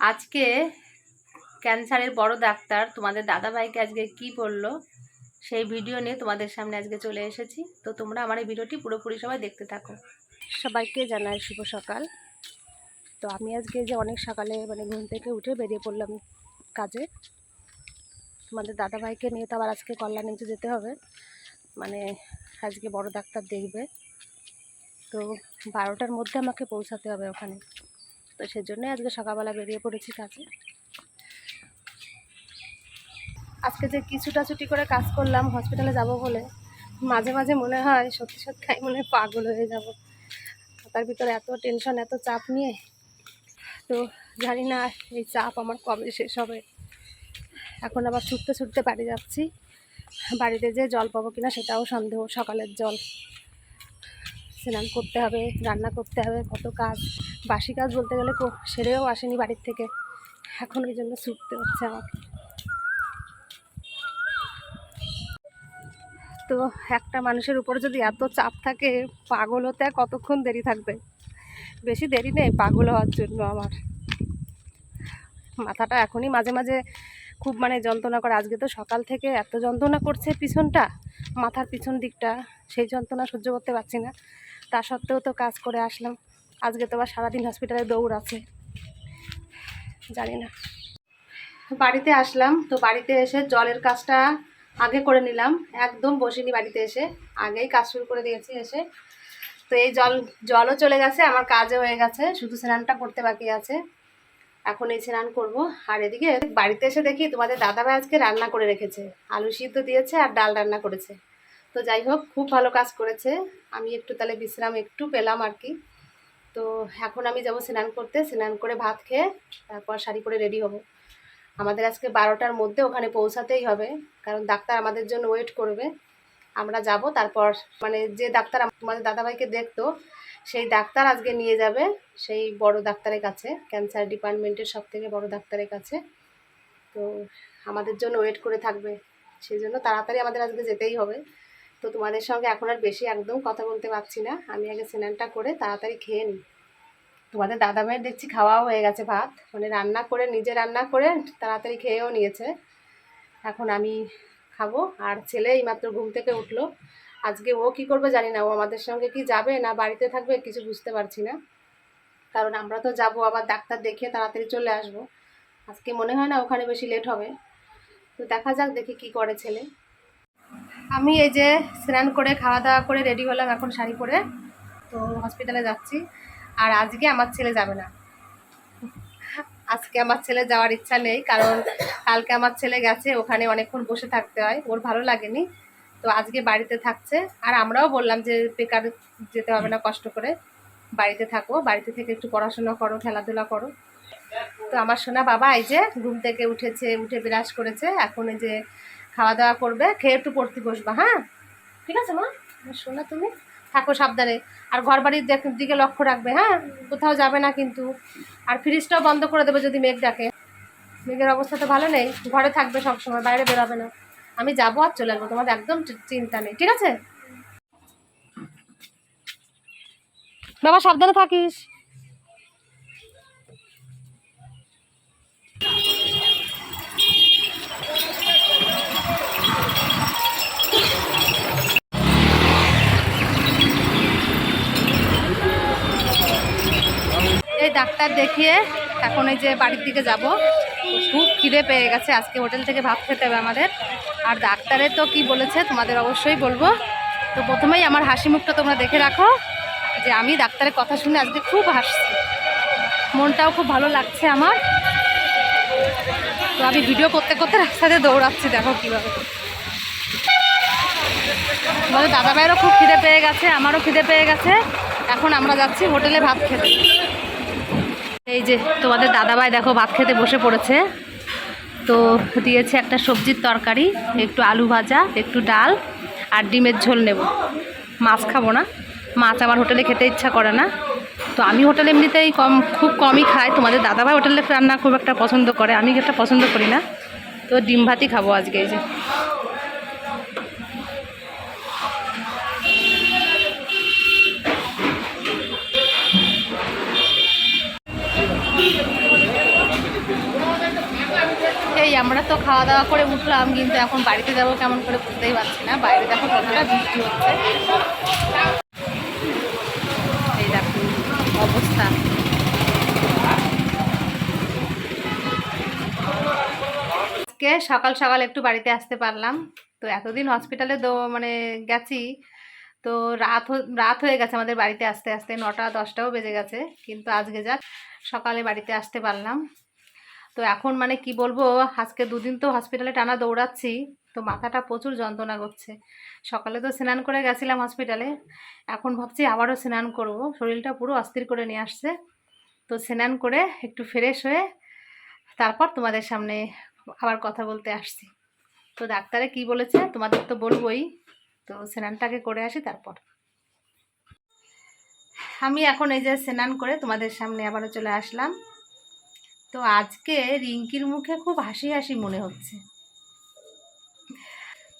আজকে ক্যান্সারের বড় ডাক্তার তোমাদের দাদাভাইকে আজকে কি বলল, সেই ভিডিও নিয়ে তোমাদের সামনে আজকে চলে এসেছি। তো তোমরা আমার এই ভিডিওটি পুরোপুরি সবাই দেখতে থাকো। সবাইকে জানাই শুভ সকাল। তো আমি আজকে যে অনেক সকালে মানে ঘুম থেকে উঠে বেরিয়ে পড়লাম কাজে, তোমাদের দাদাভাইকে নিয়ে তো আবার আজকে কল্যাণীতে যেতে হবে। মানে আজকে বড় ডাক্তার দেখবে। তো বারোটার মধ্যে আমাকে পৌঁছাতে হবে ওখানে। তো সেজন্যই আজকে সকালবেলা বেরিয়ে পড়েছি কাজে। আজকে যে কিছুটা ছুটি করে কাজ করলাম হসপিটালে যাব বলে, মাঝে মাঝে মনে হয়, সত্যি সত্যি মনে হয় পাগল হয়ে যাব। তার ভিতরে এত টেনশন এত চাপ নিয়ে, তো জানি না এই চাপ আমার কবে শেষ হবে। এখন আবার ছুটতে ছুটতে বাড়ি যাচ্ছি। বাড়িতে যে জল পাবো কিনা সেটাও সন্দেহ, সকালের জল। স্নান করতে হবে, রান্না করতে হবে, কত কাজ। বাসি কাজ বলতে গেলে সেরেও আসেনি বাড়ির থেকে। এখন ওই জন্য ছুটতে হচ্ছে আমাকে। তো একটা মানুষের উপর যদি এত চাপ থাকে, পাগল হতে কতক্ষণ দেরি থাকবে? বেশি দেরি নেই পাগল হওয়ার জন্য আমার। মাথাটা এখনই মাঝে মাঝে খুব মানে যন্ত্রণা করে। আজকে তো সকাল থেকে এত যন্ত্রণা করছে পিছনটা। মাথার পিছন দিকটা, সেই যন্ত্রণা সহ্য করতে পারছি না। তা সত্ত্বেও তো কাজ করে আসলাম। আজকে তো আবার সারাদিন হসপিটালে দৌড় আছে। জানি না। বাড়িতে আসলাম, তো বাড়িতে এসে জলের কাজটা আগে করে নিলাম। একদম বসিনি বাড়িতে এসে। আগেই কাজ শুরু করে দিয়েছি এসে। তো এই জল, জলও চলে গেছে, আমার কাজও হয়ে গেছে। শুধু স্নানটা করতে বাকি আছে। এখন এই স্নান করব। আর এদিকে বাড়িতে এসে দেখি তোমাদের দাদাভাই আজকে রান্না করে রেখেছে। আলু সিদ্ধ দিয়েছে আর ডাল রান্না করেছে। তো যাই হোক, খুব ভালো কাজ করেছে। আমি একটু তাহলে বিশ্রাম একটু পেলাম আর কি। তো এখন আমি যাব স্নান করতে। স্নান করে ভাত খেয়ে তারপর শাড়ি পরে রেডি হব। আমাদের আজকে বারোটার মধ্যে ওখানে পৌঁছাতেই হবে। কারণ ডাক্তার আমাদের জন্য ওয়েট করবে। আমরা যাব, তারপর মানে যে ডাক্তার আমাদের দাদাভাইকে দেখতো সেই ডাক্তার আজকে নিয়ে যাবে, সেই বড় ডাক্তারের কাছে ক্যান্সার ডিপার্টমেন্টের সব থেকে বড় ডাক্তারের কাছে। তো আমাদের জন্য ওয়েট করে থাকবে সেই জন্য তাড়াতাড়ি আমাদের আজকে যেতেই হবে। তো তোমাদের সঙ্গে এখন আর বেশি একদম কথা বলতে পারছি না, আমি আগে স্নানটা করে তাড়াতাড়ি খেয়ে নিই। তোমাদের দাদা ভাইয়ের দেখছি খাওয়াও হয়ে গেছে ভাত মানে রান্না করে, নিজে রান্না করে তাড়াতাড়ি খেয়েও নিয়েছে। এখন আমি খাব, আর ছেলে এইমাত্র ঘুম থেকে উঠল আজকে ও কি করবে জানি না, ও আমাদের সঙ্গে কি যাবে না বাড়িতে থাকবে কিছু বুঝতে পারছি না। কারণ আমরা তো যাব, আবার ডাক্তার দেখিয়ে তাড়াতাড়ি চলে আসব। আজকে মনে হয় না ওখানে বেশি লেট হবে। তো দেখা যাক, দেখি কি করে ছেলে। আমি এই যে স্নান করে, খাওয়া দাওয়া করে রেডি হলাম এখন শাড়ি পরে। তো হসপিটালে যাচ্ছি। আর আজকে আমার ছেলে যাবে না। আজকে আমার ছেলে যাওয়ার ইচ্ছা নেই, কারণ কালকে আমার ছেলে গেছে, ওখানে অনেকক্ষণ বসে থাকতে হয়। ওর ভালো লাগেনি। তো আজকে বাড়িতে থাকছে। আর আমরাও বললাম যে, বেকার যেতে হবে না, কষ্ট করে বাড়িতে থাকো। বাড়িতে থেকে একটু পড়াশোনা করো, খেলাধুলা করো। তো আমার সোনা বাবা এই যে ঘুম থেকে উঠেছে, উঠে বিরাজ করেছে। এখন এই যে খাওয়া দাওয়া করবে, খেয়ে একটু পড়তে বসবা হ্যাঁ? ঠিক আছে মা? সোনা, তুমি থাকো সাবধানে। আর ঘর বাড়ির দিকে লক্ষ্য রাখবে হ্যাঁ? কোথাও যাবে না কিন্তু। আর ফ্রিজটাও বন্ধ করে দেবে যদি মেঘ ডাকে মেঘের অবস্থা তো ভালো নেই। ঘরে থাকবে সবসময়, বাইরে বেরোবে না। আমি যাব আর চলে আসব তোমার একদম চিন্তা নেই, ঠিক আছে? বাবা, সাবধানে থাকিস। এই ডাক্তার দেখিয়ে এখন এই যে বাড়ির দিকে যাব। খুব খিদে পেয়ে গেছে। আজকে হোটেল থেকে ভাত খেতে হবে আমাদের। আর ডাক্তারের তো কি বলেছে, তোমাদের অবশ্যই বলব। তো প্রথমেই আমার হাসি মুখটা তোমরা দেখে রাখো যে আমি ডাক্তারের কথা শুনে আজকে খুব হাসছি। মনটাও খুব ভালো লাগছে আমার। তো আমি ভিডিও করতে করতে রাস্তাতে দৌড়াচ্ছি, দেখো কীভাবে। আমাদের দাদা ভাইয়েরও খুব খিদে পেয়ে গেছে, আমারও খিদে পেয়ে গেছে। এখন আমরা যাচ্ছি হোটেলে ভাত খেতে। এই যে তোমাদের দাদাভাই দেখো ভাত খেতে বসে পড়েছে। তো দিয়েছে একটা সবজির তরকারি, একটু আলু ভাজা, একটু ডাল আর ডিমের ঝোল নেব। মাছ খাব না, মাছ আমার হোটেলে খেতে ইচ্ছা করে না। তো আমি হোটেলে এমনিতেই কম, খুব কমই খাই। তোমাদের দাদাভাই হোটেলে রান্না খুব একটা পছন্দ করে, আমি একটা পছন্দ করি না। তো ডিম ভাতই খাব আজকে এই যে। আমরা তো খাওয়া দাওয়া করে উঠলাম, কিন্তু এখন বাড়িতে যাব কেমন করে বুঝতেই পারছি না। বাইরে দেখো কতটা বৃষ্টি হচ্ছে। এই অবস্থা। আজকে সকাল সকাল একটু বাড়িতে আসতে পারলাম। তো এতদিন হসপিটালে মানে গেছি। তো রাত রাত হয়ে গেছে আমাদের বাড়িতে আসতে আসতে, নটা দশটাও বেজে গেছে, কিন্তু আজকে যাক সকালে বাড়িতে আসতে পারলাম। তো এখন মানে কি বলব, আজকে দুদিন তো হসপিটালে টানা দৌড়াচ্ছি, তো মাথাটা প্রচুর যন্ত্রণা করছে। সকালে তো স্নান করে গেছিলাম হসপিটালে এখন ভাবছি আবারও স্নান করব। শরীরটা পুরো অস্থির করে নিয়ে আসছে। তো স্নান করে একটু ফ্রেশ হয়ে তারপর তোমাদের সামনে আবার কথা বলতে আসছি। তো ডাক্তারে কি বলেছে তোমাদের তো বলবোই, তো স্নানটাকে করে আসি তারপর। আমি এখন এই যে স্নান করে তোমাদের সামনে আবারও চলে আসলাম। তো আজকে রিঙ্কির মুখে খুব হাসি হাসি মনে হচ্ছে।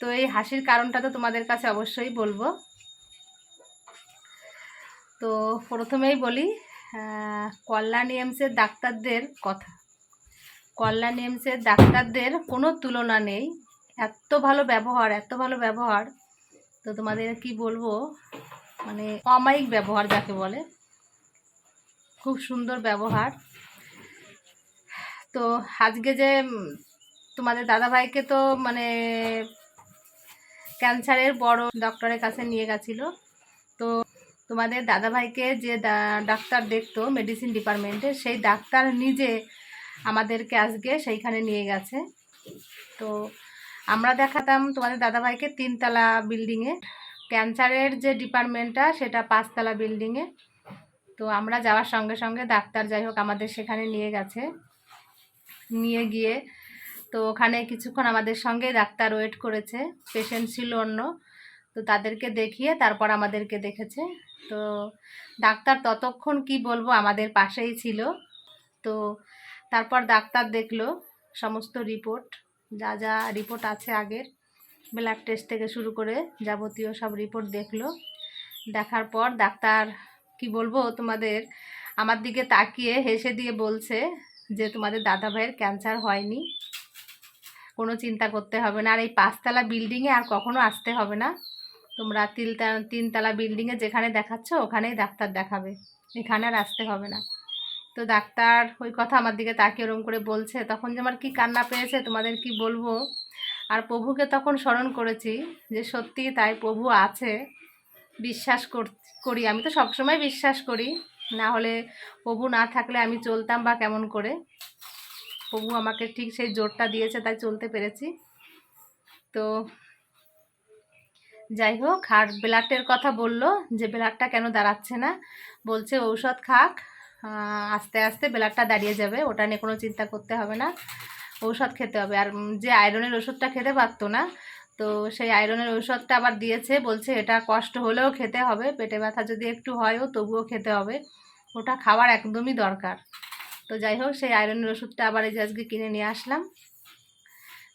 তো এই হাসির কারণটা তো তোমাদের কাছে অবশ্যই বলব। তো প্রথমেই বলি কল্যাণ এমসের ডাক্তারদের কথা। কল্যাণ এমসের ডাক্তারদের কোনো তুলনা নেই। এত ভালো ব্যবহার, এত ভালো ব্যবহার। তো তোমাদের কি বলব মানে অমায়িক ব্যবহার যাকে বলে। খুব সুন্দর ব্যবহার। তো আজকে যে তোমাদের দাদাভাইকে তো মানে ক্যান্সারের বড় ডক্টরের কাছে নিয়ে গেছিল। তো তোমাদের দাদাভাইকে যে ডাক্তার দেখতো মেডিসিন ডিপার্টমেন্টে সেই ডাক্তার নিজে আমাদেরকে আজকে সেইখানে নিয়ে গেছে। তো আমরা দেখাতাম তোমাদের দাদাভাইকে তিনতলা বিল্ডিংয়ে ক্যান্সারের যে ডিপার্টমেন্টটা সেটা পাঁচতলা বিল্ডিংয়ে তো আমরা যাওয়ার সঙ্গে সঙ্গে ডাক্তার যাই হোক আমাদের সেখানে নিয়ে গেছে। নিয়ে গিয়ে। তো ওখানে কিছুক্ষণ আমাদের সঙ্গে ডাক্তার ওয়েট করেছে, পেশেন্ট ছিল অন্য। তো তাদেরকে দেখিয়ে তারপর আমাদেরকে দেখেছে। তো ডাক্তার ততক্ষণ কি বলব, আমাদের পাশেই ছিল। তো তারপর ডাক্তার দেখল সমস্ত রিপোর্ট, যা যা রিপোর্ট আছে আগের, ব্লাড টেস্ট থেকে শুরু করে যাবতীয় সব রিপোর্ট দেখল। দেখার পর ডাক্তার কি বলব, তোমাদের আমার দিকে তাকিয়ে হেসে দিয়ে বলছে যে তোমাদের দাদা ভাইয়ের ক্যান্সার হয়নি। কোনো চিন্তা করতে হবে না। আর এই পাঁচতলা বিল্ডিংয়ে আর কখনো আসতে হবে না। তোমরা তিনতলা তিনতলা বিল্ডিংয়ে যেখানে দেখাচ্ছ, ওখানেই ডাক্তার দেখাবে। এখানে আর আসতে হবে না। তো ডাক্তার ওই কথা আমার দিকে তাকিয়ে ওরম করে বলছে, তখন যে আমার কী কান্না পেয়েছে, তোমাদের কি বলব? আর প্রভুকে তখন স্মরণ করেছি যে সত্যি তাই প্রভু আছে। বিশ্বাস করি। আমি তো সবসময় বিশ্বাস করি। না হলে প্রভু না থাকলে আমি চলতাম বা কেমন করে। প্রভু আমাকে ঠিক সেই জোরটা দিয়েছে, তাই চলতে পেরেছি। তো যাই হোক, আর ব্লাডের কথা বলল যে ব্লাডটা কেন দাঁড়াচ্ছে না। বলছে ঔষধ খাক আস্তে আস্তে ব্লাডটা দাঁড়িয়ে যাবে, ওটা নিয়ে কোনো চিন্তা করতে হবে না। ঔষধ খেতে হবে। আর যে আয়রনের ওষুধটা খেতে পারতো না তো সেই আয়রনের ওষুধটা আবার দিয়েছে, বলছে এটা কষ্ট হলেও খেতে হবে, পেটে ব্যথা যদি একটু হয়ও তবুও খেতে হবে। ওটা খাওয়ার একদমই দরকার। তো যাই হোক, সেই আয়রনের ওষুধটা আবার এই যে আজকে কিনে নিয়ে আসলাম।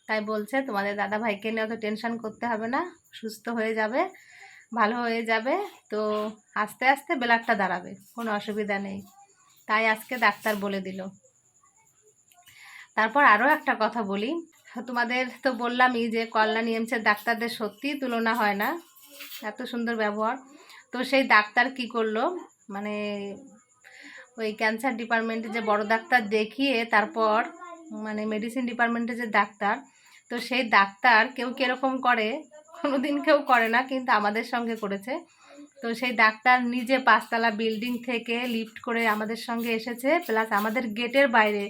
তাই বলছে, তোমাদের দাদা ভাইকে নিয়ে অত টেনশন করতে হবে না, সুস্থ হয়ে যাবে, ভালো হয়ে যাবে। তো আস্তে আস্তে ব্লাডটা দাঁড়াবে, কোনো অসুবিধা নেই। তাই আজকে ডাক্তার বলে দিল। তারপর আরও একটা কথা বলি। তোমাদের তো বললামই যে কল্যাণী এমসের ডাক্তারদের সত্যিই তুলনা হয় না। এত সুন্দর ব্যবহার। তো সেই ডাক্তার কি করল? মানে ওই ক্যান্সার ডিপার্টমেন্টে যে বড় ডাক্তার দেখিয়ে তারপর মানে মেডিসিন ডিপার্টমেন্টে যে ডাক্তার, তো সেই ডাক্তার কেউ কীরকম করে? কোনো দিন কেউ করে না, কিন্তু আমাদের সঙ্গে করেছে। তো সেই ডাক্তার নিজে পাঁচতলা বিল্ডিং থেকে লিফট করে আমাদের সঙ্গে এসেছে, প্লাস আমাদের গেটের বাইরে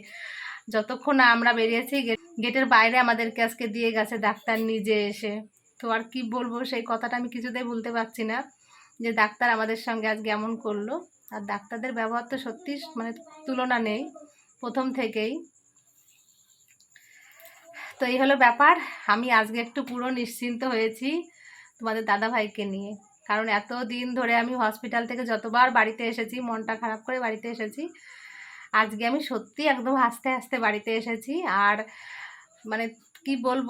যতক্ষণ আমরা বেরিয়েছি গেট- গেটের বাইরে আমাদেরকে আজকে দিয়ে গেছে ডাক্তার নিজে এসে। তো আর কি বলব, সেই কথাটা আমি কিছুতেই বলতে পারছি না যে ডাক্তার আমাদের সঙ্গে আজকে এমন করল। আর ডাক্তারদের ব্যবহার তো সত্যি মানে তুলনা নেই, প্রথম থেকেই। তো এই হলো ব্যাপার। আমি আজকে একটু পুরো নিশ্চিন্ত হয়েছি তোমাদের দাদা ভাইকে নিয়ে। কারণ এত দিন ধরে আমি হসপিটাল থেকে যতবার বাড়িতে এসেছি, মনটা খারাপ করে বাড়িতে এসেছি আজকে আমি সত্যি একদম হাসতে হাসতে বাড়িতে এসেছি। আর মানে কি বলব,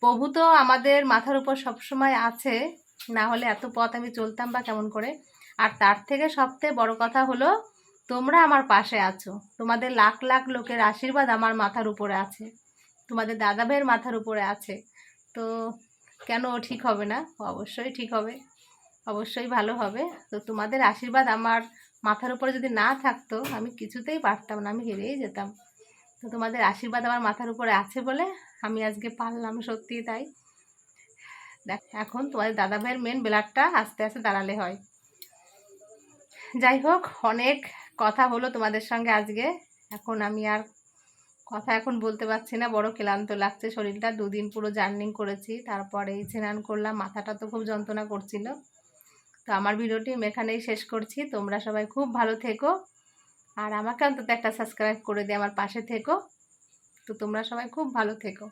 প্রভু তো আমাদের মাথার উপর সবসময় আছে। না হলে এত পথ আমি চলতাম বা কেমন করে? আর তার থেকে সবথেকে বড় কথা হলো, তোমরা আমার পাশে আছো। তোমাদের লাখ লাখ লোকের আশীর্বাদ আমার মাথার উপরে আছে। তোমাদের দাদা ভাইয়ের মাথার উপরে আছে। তো কেন ঠিক হবে না? অবশ্যই ঠিক হবে। অবশ্যই ভালো হবে। তো তোমাদের আশীর্বাদ আমার মাথার উপরে যদি না থাকতো, আমি কিছুতেই পারতাম না, আমি হেরেই যেতাম। তো তোমাদের আশীর্বাদ আমার মাথার উপরে আছে বলে আমি আজকে পারলাম, সত্যি তাই। দেখ, এখন তোমাদের দাদা ভাইয়ের মেন ব্লাডটা আস্তে আস্তে দাঁড়ালে হয়। যাই হোক, অনেক কথা হলো তোমাদের সঙ্গে আজকে। এখন আমি আর কথা এখন বলতে পারছি না, বড় ক্লান্ত লাগছে। শরীরটা দুদিন পুরো জার্নিং করেছি, তারপরে স্নান করলাম, মাথাটা তো খুব যন্ত্রণা করছিল। তো আমার ভিডিওটি আমি এখানেই শেষ করছি। তোমরা সবাই খুব ভালো থেকো। আর আমাকে অন্তত একটা সাবস্ক্রাইব করে দিয়ে আমার পাশে থেকো। তো তোমরা সবাই খুব ভালো থেকো।